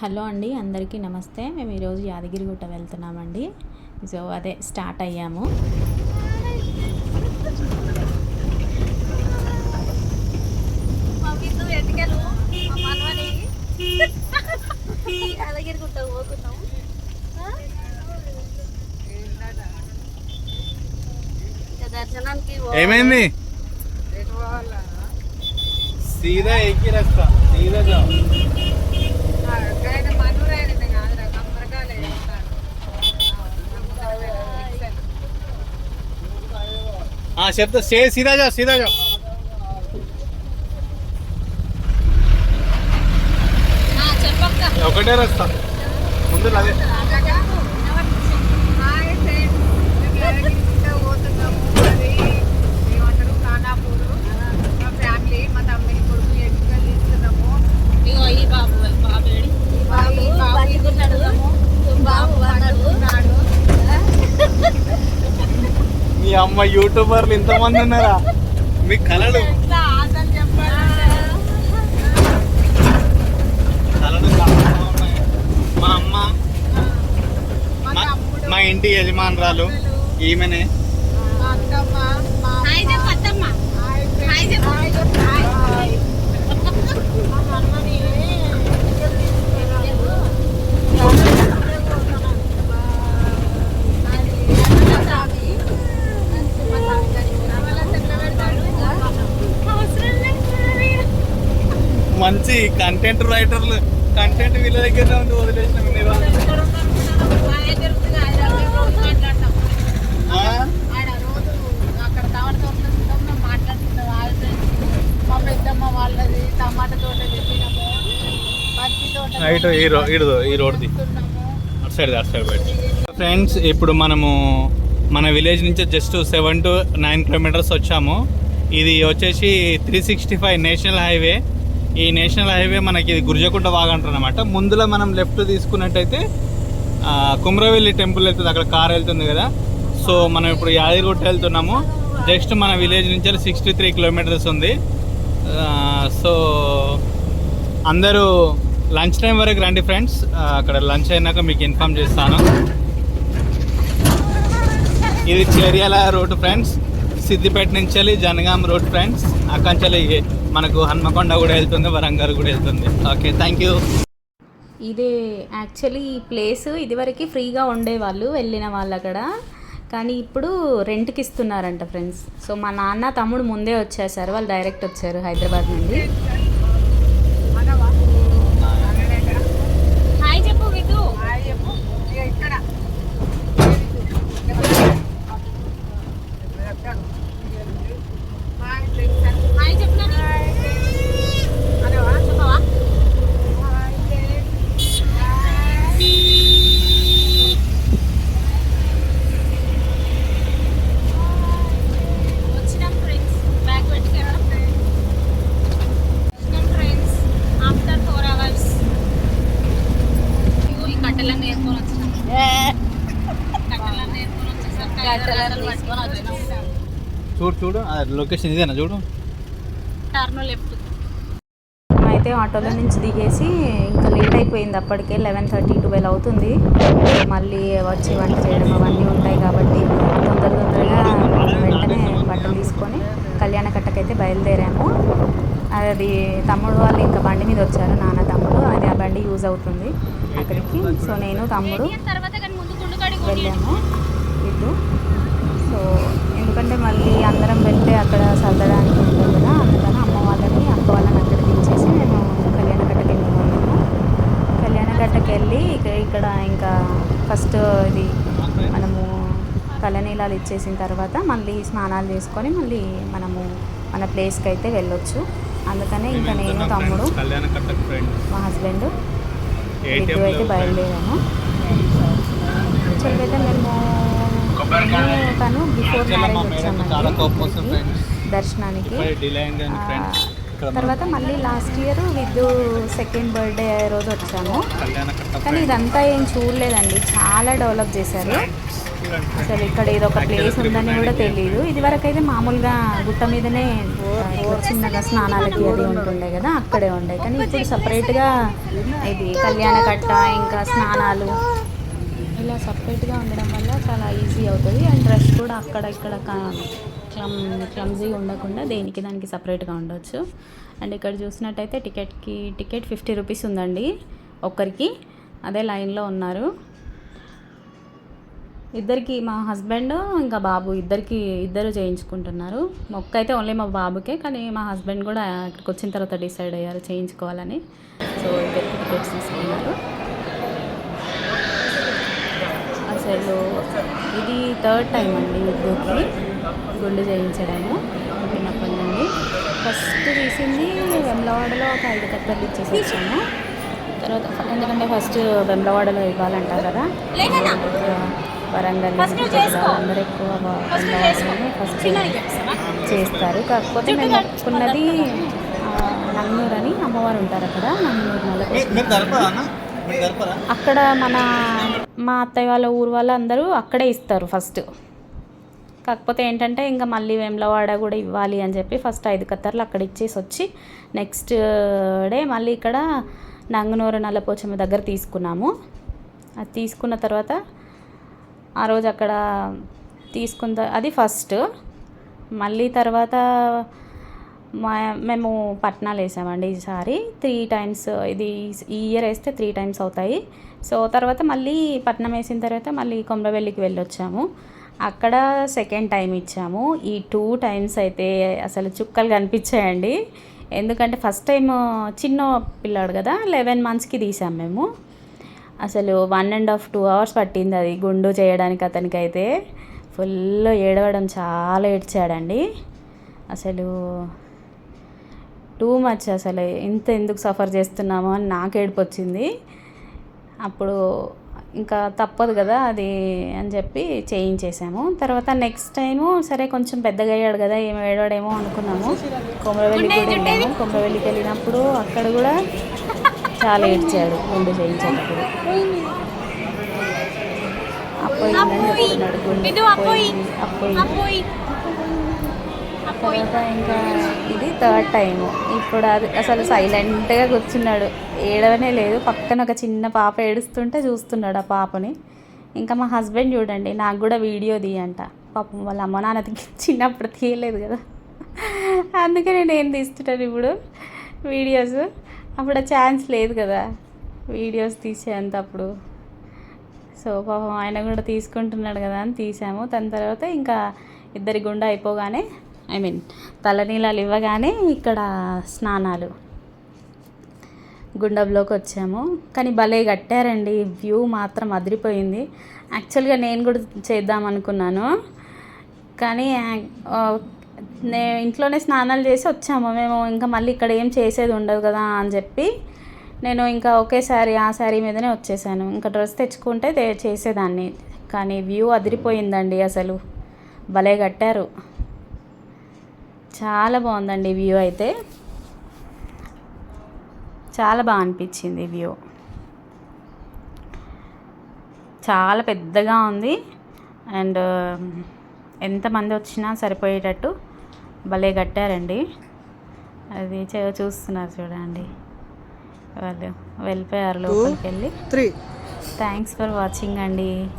Hello అండి అందరికీ నమస్తే. మేము ఈరోజు యాదగిరిగుట్ట వెళ్తున్నామండి. సో అదే స్టార్ట్ అయ్యాము. పోతున్నాము దర్శనానికి. ఏమైంది? సీదా ఎక్కి రస్తా సీదా చెప్తా. సే సీదా జాओ సీదా చెప్పక్క. ఒకటే రస్తా. ముందు అదే ఇగో ఈ బాబు బాబు ఏడి? బాబు పట్టుకున్నాడు బాబు పట్టుకున్నాడు మీ అమ్మ యూట్యూబర్లు ఇంతమంది ఉన్నారా? మీ కళలు. మా అమ్మ మా ఇంటి యజమానురాలు ఈమెనే. మంచి కంటెంట్ రైటర్లు కంటెంట్ వీళ్ళ దగ్గర ఉంది వదిలేసిన ఈ రో ఇడు ఈ రోడ్ది. అటు సైడ్ అటు సైడ్ బయట. ఫ్రెండ్స్ ఇప్పుడు మనము మన విలేజ్ నుంచి just seven to nine kilometres వచ్చాము. ఇది వచ్చేసి three sixty five national highway ఈ నేషనల్ హైవే మనకి ఇది గుర్జకుంట వాగంటారు అనమాట ముందులో మనం లెఫ్ట్ తీసుకున్నట్టయితే కుమ్రవెల్లి టెంపుల్ వెళ్తుంది అక్కడ కార్ వెళ్తుంది కదా. సో మనం ఇప్పుడు యాదగిరిగుట్ట వెళ్తున్నాము. జస్ట్ మన విలేజ్ నుంచి సిక్స్టీ త్రీ కిలోమీటర్స్ ఉంది. సో అందరూ లంచ్ టైం వరకు రండి ఫ్రెండ్స్. అక్కడ లంచ్ అయినాక మీకు ఇన్ఫామ్ చేస్తాను. ఇది చేర్యాల రోడ్ ఫ్రెండ్స్. సిద్దిపేట నుంచి వెళ్ళి జనగాం రోడ్ ఫ్రెండ్స్. అక్కంచెలి మనకు హన్మకొండ కూడా వెళ్తుంది వరంగల్ కూడా వెళ్తుంది. ఓకే థ్యాంక్ యూ ఇది యాక్చువల్లీ ఈ ప్లేస్ ఇదివరకు ఫ్రీగా ఉండేవాళ్ళు వెళ్ళిన వాళ్ళు అక్కడ. కానీ ఇప్పుడు రెంట్కి ఇస్తున్నారంట ఫ్రెండ్స్ సో మా నాన్న తమ్ముడు ముందే వచ్చేసారు వాళ్ళు డైరెక్ట్ వచ్చారు హైదరాబాద్ నుండి హాయ్ చెప్పు విధు హాయ్ చెప్పు నాని. చెప్పవా వచ్చినాం ఫ్రెండ్స్ బ్యాగ్ పెట్టుకెళ్ళడం వచ్చినాం ఫ్రెండ్స్ ఆఫ్టర్ ఫోర్ అవర్స్ ఇగో ఈ కట్టెలన్నీ వేసుకొని వచ్చినాం కట్టెలన్నీ వేసుకొని వచ్చేసరికి కట్టెలన్నీ తీసుకొని వచ్చినాం చూడు చూడు. ఆ లొకేషన్ ఇదేనా చూడు? Turn left. అయితే ఆటోలో నుంచి దిగేసి ఇంకా లేట్ అయిపోయింది అప్పటికే లెవెన్ థర్టీ ట్వెల్వ్ అవుతుంది. మళ్ళీ వచ్చి వంట చేయడం అవన్నీ ఉంటాయి కాబట్టి తొందర తొందరగా వెంటనే బట్టలు తీసుకొని కళ్యాణ కట్టకైతే బయలుదేరాము. అది తమ్ముడు వాళ్ళు ఇంకా బండి మీద వచ్చారు నాన్న తమ్ముడు. అది ఆ బండి యూజ్ అవుతుంది అక్కడికి. సో నేను తమ్ముడు తర్వాత కానీ ముందు గుండు కాడి వెళ్ళాము. ఇటు సో ఎందుకంటే మళ్ళీ అందరం వెళ్తే అక్కడ సర్దడానికి ఉంటుంది కదా అందుకని అమ్మ వాళ్ళని అక్క వాళ్ళని అక్కడ దించేసి మేము కళ్యాణగట్టకి వెళ్ళిపోయాము. కళ్యాణగట్టకి వెళ్ళి ఇక ఇక్కడ ఇంకా ఫస్ట్ ఇది మనము తలనీలాలు ఇచ్చేసిన తర్వాత మళ్ళీ స్నానాలు చేసుకొని మళ్ళీ మనము మన ప్లేస్కి అయితే వెళ్ళొచ్చు. అందుకనే ఇంకా నేను తమ్ముడు మా హస్బెండ్ ఇటు అయితే బయలుదేరాము. యాక్చువల్గా అయితే మేము నేను తను బిఫోర్ మ్యారేజ్ చాలా కోపం వస్తుంది వచ్చామండి ఫ్రెండ్స్. దర్శనానికి. తర్వాత మళ్ళీ last year with second birthday రోజు వచ్చాము. కానీ ఇదంతా ఏం చూడలేదండి. చాలా డెవలప్ చేశారు. అసలు ఇక్కడ ఇది ఒక ప్లేస్ ఉందని కూడా తెలియదు ఇది వరకు అయితే మామూలుగా గుట్ట మీదనే చిన్నగా స్నానాలకి అది ఉంటుండే కదా అక్కడే ఉండే. కానీ ఇప్పుడు సపరేట్గా ఇది కళ్యాణ కట్ట ఇంకా స్నానాలు ఇలా సపరేట్గా ఉండడం వల్ల చాలా ఈజీ అవుతుంది. అండ్ రష్ కూడా అక్కడ ఇక్కడ క్లమ్ క్లమ్జీగా ఉండకుండా దేనికి దానికి సపరేట్గా ఉండొచ్చు. అండ్ ఇక్కడ చూసినట్టయితే టికెట్కి టికెట్ ఫిఫ్టీ రూపీస్ ఉందండి ఒక్కరికి. అదే లైన్లో ఉన్నారు. ఇద్దరికి మా హస్బెండ్ ఇంకా బాబు ఇద్దరికి ఇద్దరు చేయించుకుంటున్నారు. మొక్క అయితే ఓన్లీ మా బాబుకే కానీ మా హస్బెండ్ కూడా ఇక్కడికి వచ్చిన తర్వాత డిసైడ్ అయ్యారు చేయించుకోవాలని. సో ఇద్దరికి టికెట్స్ తీసుకున్నారు. అసలు ఇది థర్డ్ టైం అండి ఇద్దరికి గుండు చేయించడము పుట్టినప్పటి నుండి ఫస్ట్ తీసింది వెమ్లవాడలో ఒక ఐదు కట్టలు ఇచ్చేసి వచ్చాము తర్వాత ఎందుకంటే ఫస్ట్ వెమ్లవాడలో ఇవ్వాలంటారు కదా వరంగల్ అందరూ ఎక్కువ వెమ్లవాడలోనే ఫస్ట్ చేస్తారు. కాకపోతే మేము ఒప్పుకున్నది ఆ, నంగనూరు అని అమ్మవారు ఉంటారు అక్కడ మీరు జరపరా? అక్కడ మన మా అత్తయ్య వాళ్ళ ఊరు వాళ్ళందరూ అక్కడే ఇస్తారు ఫస్ట్. కాకపోతే ఏంటంటే ఇంకా మళ్ళీ వేములవాడ కూడా ఇవ్వాలి అని చెప్పి ఫస్ట్ ఐదు కత్తర్లు అక్కడ ఇచ్చేసి వచ్చి నెక్స్ట్ డే మళ్ళీ ఇక్కడ నంగనూరు నల్లపోచమ్మ దగ్గర తీసుకున్నాము. అది తీసుకున్న తర్వాత ఆ రోజు అక్కడ తీసుకున్న అది ఫస్ట్. మళ్ళీ తర్వాత మా మేము పట్నాలు వేసామండి ఈసారి. త్రీ టైమ్స్ ఇది ఈ ఇయర్ వేస్తే త్రీ టైమ్స్ అవుతాయి. సో తర్వాత మళ్ళీ పట్నం వేసిన తర్వాత మళ్ళీ కొమరవెల్లికి వెళ్ళొచ్చాము. అక్కడ సెకండ్ టైం ఇచ్చాము. ఈ టూ టైమ్స్ అయితే అసలు చుక్కలు కనిపించాయండి. ఎందుకంటే ఫస్ట్ టైం చిన్న పిల్లాడు కదా లెవెన్ మంత్స్కి తీసాం మేము. అసలు one and half two hours పట్టింది అది గుండు చేయడానికి అతనికి అయితే ఫుల్ ఏడవడం చాలా ఏడ్చాడండి. అసలు టూ మచ్ అసలు. ఇంత ఎందుకు సఫర్ చేస్తున్నామో అని నాకు ఏడుపు వచ్చింది అప్పుడు ఇంకా తప్పదు కదా అది అని చెప్పి చేయించేసాము. తర్వాత నెక్స్ట్ టైము సరే కొంచెం పెద్దగా అయ్యాడు కదా ఏమి ఏడాడేమో అనుకున్నాము. కొమరవెల్లికి వెళ్ళాము. కొమరవెల్లికి వెళ్ళినప్పుడు అక్కడ కూడా చాలా ఏడ్చాడు చెప్తున్నాడు గుండు అపోయింది అపోయింది తర్వాత ఇంకా? ఇది థర్డ్ టైం ఇప్పుడు అది అసలు సైలెంట్గా కూర్చున్నాడు. ఏడవనే లేదు. పక్కన ఒక చిన్న పాప ఏడుస్తుంటే చూస్తున్నాడు ఆ పాపని. ఇంకా మా హస్బెండ్ చూడండి నాకు కూడా వీడియో తీయంట. పాపం వాళ్ళ అమ్మ నాన్న చిన్నప్పుడు తీయలేదు కదా. అందుకే నేను ఏం తీస్తుంటాను ఇప్పుడు? వీడియోస్. అప్పుడు ఆ ఛాన్స్ లేదు కదా. వీడియోస్ తీసేంత అప్పుడు. సో పాపం ఆయన కూడా తీసుకుంటున్నాడు కదా అని తీసాము. దాని తర్వాత ఇంకా ఇద్దరి గుండా అయిపోగానే ఐ మీన్ తలనీలాలు ఇవ్వగానే ఇక్కడ స్నానాలు గుండంలోకి వచ్చాము. కానీ భలే కట్టారండి వ్యూ మాత్రం అదిరిపోయింది. యాక్చువల్గా నేను కూడా చేద్దాం అనుకున్నాను. కానీ నేను నే ఇంట్లోనే స్నానాలు చేసి వచ్చాము. మేము ఇంకా మళ్ళీ ఇక్కడ ఏం చేసేది ఉండదు కదా అని చెప్పి నేను ఇంకా ఒకేసారి ఆ శారీ మీదనే వచ్చేసాను. ఇంకా డ్రెస్ తెచ్చుకుంటే చేసేదాన్ని. కానీ వ్యూ అదిరిపోయిందండి అసలు. భలే కట్టారు చాలా బాగుందండి వ్యూ అయితే. చాలా బాగా అనిపించింది వ్యూ. చాలా పెద్దగా ఉంది. అండ్ ఎంతమంది వచ్చినా సరిపోయేటట్టు భలే కట్టారండి. అది చే- చూస్తున్నారు చూడండి. వాళ్ళు వెళ్ళిపోయారు లోపలికి వెళ్ళి త్రీ థ్యాంక్స్ ఫర్ వాచింగ్ అండి.